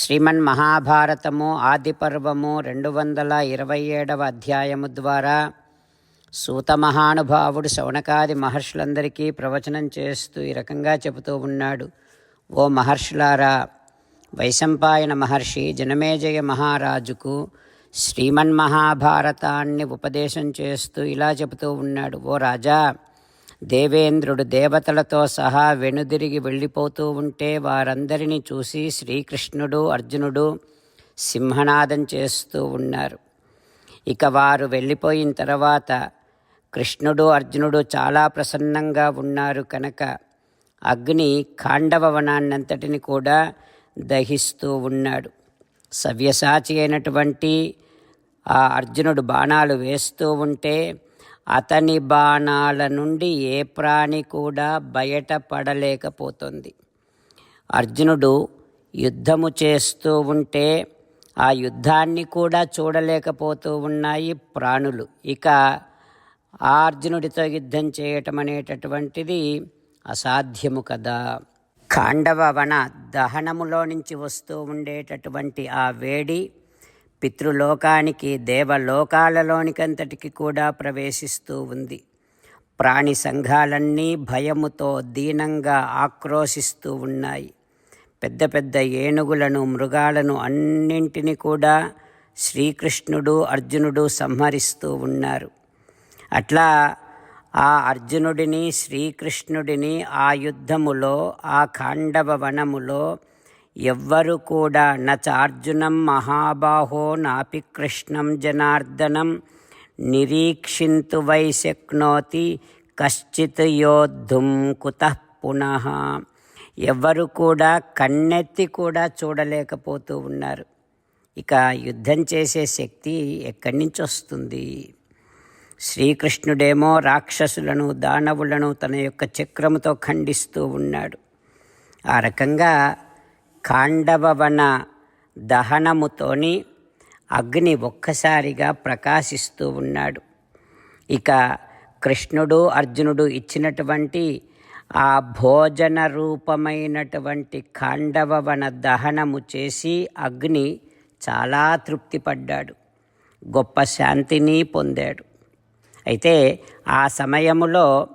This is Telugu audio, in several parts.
శ్రీమన్ మహాభారతము ఆది పర్వము రెండు వందల ఇరవై ఏడవ అధ్యాయము ద్వారా సూత మహానుభావుడు శౌనకాది మహర్షులందరికీ ప్రవచనం చేస్తూ ఈ రకంగా చెబుతూ ఉన్నాడు. ఓ మహర్షులారా వైశంపాయన మహర్షి జనమేజయ మహారాజుకు శ్రీమన్ మహాభారతాన్ని ఉపదేశం చేస్తూ ఇలా చెబుతూ ఉన్నాడు. ఓ రాజా దేవేంద్రుడు దేవతలతో సహా వెనుదిరిగి వెళ్ళిపోతూ ఉంటే వారందరినీ చూసి శ్రీకృష్ణుడు అర్జునుడు సింహనాదం చేస్తూ ఉన్నారు. ఇక వారు వెళ్ళిపోయిన తర్వాత కృష్ణుడు అర్జునుడు చాలా ప్రసన్నంగా ఉన్నారు కనుక అగ్ని ఖాండవ వనాన్నంతటిని కూడా దహిస్తూ ఉన్నాడు. సవ్యసాచి అయినటువంటి ఆ అర్జునుడు బాణాలు వేస్తూ ఉంటే అతని బాణాల నుండి ఏ ప్రాణి కూడా బయటపడలేకపోతుంది. అర్జునుడు యుద్ధము చేస్తూ ఉంటే ఆ యుద్ధాన్ని కూడా చూడలేకపోతూ ఉన్నాయి ప్రాణులు. ఇక ఆ అర్జునుడితో యుద్ధం చేయటం అనేటటువంటిది అసాధ్యము కదా. ఖాండవ వన దహనములో నుంచి వస్తూ ఉండేటటువంటి ఆ వేడి పితృలోకానికి దేవలోకాలలోనికంతటికి కూడా ప్రవేశిస్తూ ఉంది. ప్రాణి సంఘాలన్నీ భయముతో దీనంగా ఆక్రోశిస్తూ ఉన్నాయి. పెద్ద పెద్ద ఏనుగులను మృగాలను అన్నింటినీ కూడా శ్రీకృష్ణుడు అర్జునుడు సంహరిస్తూ ఉన్నారు. అట్లా ఆ అర్జునుడిని శ్రీకృష్ణుడిని ఆ యుద్ధములో ఆ ఖాండవ వనములో ఎవ్వరు కూడా నచార్జునం మహాబాహో నాపి కృష్ణం జనార్దనం నిరీక్షింతు వై శక్నోతి కశ్చిత్ యోద్ధుం కుతః పునః. ఎవ్వరు కూడా కన్నెత్తి కూడా చూడలేకపోతూ ఉన్నారు. ఇక యుద్ధం చేసే శక్తి ఎక్కడి నుంచి వస్తుంది? శ్రీకృష్ణుడేమో రాక్షసులను దానవులను తన యొక్క చక్రముతో ఖండిస్తూ ఉన్నాడు. ఆ రకంగా ఖాండవవన దహనముతోని అగ్ని ఒక్కసారిగా ప్రకాశిస్తూ ఉన్నాడు. ఇక కృష్ణుడు అర్జునుడు ఇచ్చినటువంటి ఆ భోజన రూపమైనటువంటి ఖాండవవన దహనము చేసి అగ్ని చాలా తృప్తిపడ్డాడు. గొప్ప శాంతిని పొందాడు. అయితే ఆ సమయములో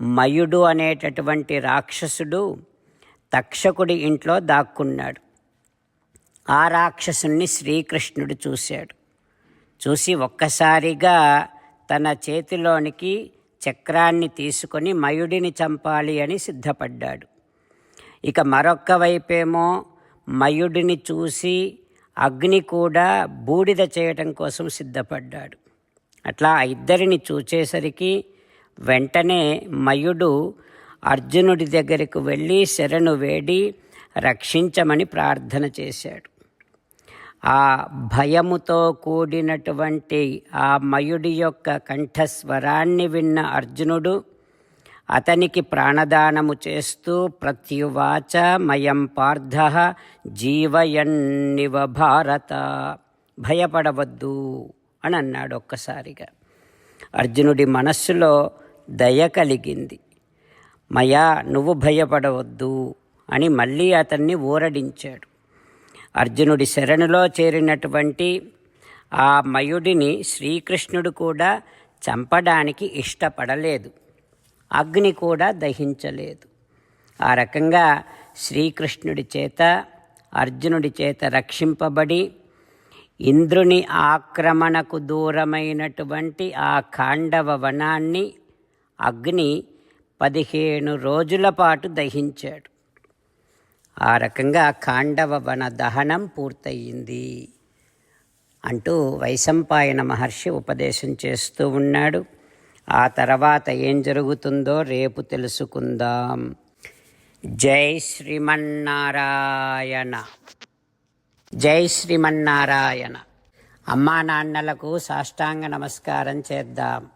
మయుడు అనేటటువంటి రాక్షసుడు తక్షకుడి ఇంట్లో దాక్కున్నాడు. ఆ రాక్షసుణ్ణి శ్రీకృష్ణుడు చూశాడు. చూసి ఒక్కసారిగా తన చేతిలోనికి చక్రాన్ని తీసుకొని మయుడిని చంపాలి అని సిద్ధపడ్డాడు. ఇక మరొక్క వైపేమో మయుడిని చూసి అగ్ని కూడా బూడిద చేయటం కోసం సిద్ధపడ్డాడు. అట్లా ఆ ఇద్దరిని చూచేసరికి వెంటనే మయుడు అర్జునుడి దగ్గరకు వెళ్ళి శరణు వేడి రక్షించమని ప్రార్థన చేశాడు. ఆ భయముతో కూడినటువంటి ఆ మయుడి యొక్క కంఠస్వరాన్ని విన్న అర్జునుడు అతనికి ప్రాణదానము చేస్తూ ప్రత్యువాచ మయం పార్థ జీవయన్నివ భారత భయపడవద్దు అని అన్నాడు ఒక్కసారిగా. అర్జునుడి మనస్సులో దయ కలిగింది. మయా నువ్వు భయపడవద్దు అని మళ్ళీ అతన్ని ఊరడించాడు. అర్జునుడి శరణులో చేరినటువంటి ఆ మయుడిని శ్రీకృష్ణుడు కూడా చంపడానికి ఇష్టపడలేదు. అగ్ని కూడా దహించలేదు. ఆ రకంగా శ్రీకృష్ణుడి చేత అర్జునుడి చేత రక్షింపబడి ఇంద్రుని ఆక్రమణకు దూరమైనటువంటి ఆ ఖాండవ వనాన్ని అగ్ని పదిహేను రోజుల పాటు దహించాడు. ఆ రకంగా ఖాండవ వన దహనం పూర్తయింది అంటూ వైశంపాయన మహర్షి ఉపదేశం చేస్తూ ఉన్నాడు. ఆ తర్వాత ఏం జరుగుతుందో రేపు తెలుసుకుందాం. జై శ్రీమన్నారాయణ. జై శ్రీమన్నారాయణ. అమ్మా నాన్నలకు సాష్టాంగ నమస్కారం చేద్దాం.